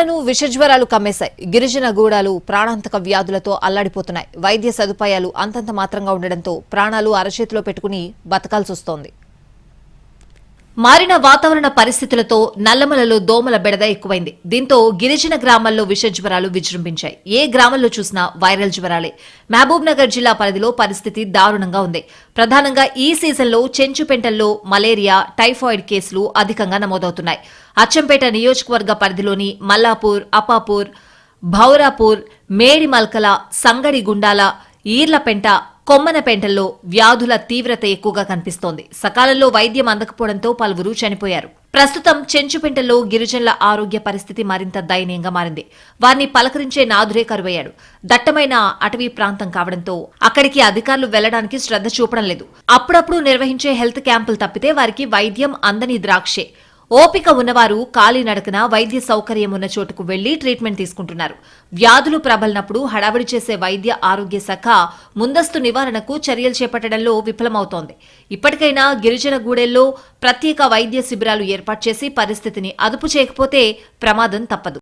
జనాలను విషజ్వరాలు కమ్మేశాయి. గిరిజన గూడాలు ప్రాణాంతక వ్యాధులతో అల్లాడిపోతున్నాయి. వైద్య సదుపాయాలు అంతంత మాత్రంగా ఉండడంతో ప్రాణాలు అరచేతిలో పెట్టుకుని బతకాల్సొస్తోంది. మారిన వాతావరణ పరిస్థితులతో నల్లమలలో దోమల బెడద ఎక్కువైంది. దీంతో గిరిజన గ్రామాల్లో విష జ్వరాలు విజృంభించాయి. ఏ గ్రామంలో చూసినా వైరల్ జ్వరాలే. మహబూబ్ నగర్ జిల్లా పరిధిలో పరిస్థితి దారుణంగా ఉంది. ప్రధానంగా ఈ సీజన్లో చెంచుపెంటల్లో మలేరియా టైఫాయిడ్ కేసులు అధికంగా నమోదవుతున్నాయి. అచ్చంపేట నియోజకవర్గ పరిధిలోని మల్లాపూర్ అపాపూర్ భౌరాపూర్ మేడిమల్కల సంగడి గుండాల ఈర్లపెంట కొమ్మనపేంటల్లో వ్యాధుల తీవ్రత ఎక్కువగా కనిపిస్తోంది. సకాలంలో వైద్యం అందకపోవడంతో పలువురు చనిపోయారు. ప్రస్తుతం చెంచుపెంటల్లో గిరిజనుల ఆరోగ్య పరిస్థితి మరింత దయనీయంగా మారింది. వారిని పలకరించే నాదురే కరువయ్యాడు. దట్టమైన అటవీ ప్రాంతం కావడంతో అక్కడికి అధికారులు వెళ్ళడానికి శ్రద్ధ చూపడం లేదు. అప్పుడప్పుడు నిర్వహించే హెల్త్ క్యాంపులు తప్పితే వారికి వైద్యం అందని ద్రాక్షే. ఓపిక ఉన్నవారు కాలినడకన వైద్య సౌకర్యం ఉన్న చోటుకు వెళ్ళి ట్రీట్మెంట్ తీసుకుంటున్నారు. వ్యాధులు ప్రబలినప్పుడు హడావిడి చేసే వైద్య ఆరోగ్య శాఖ ముందస్తు నివారణకు చర్యలు చేపట్టడంలో విఫలమవుతోంది. ఇప్పటికైనా గిరిజన గూడెల్లో ప్రత్యేక వైద్య శిబిరాలు ఏర్పాటు చేసి పరిస్థితిని అదుపు చేయకపోతే ప్రమాదం తప్పదు.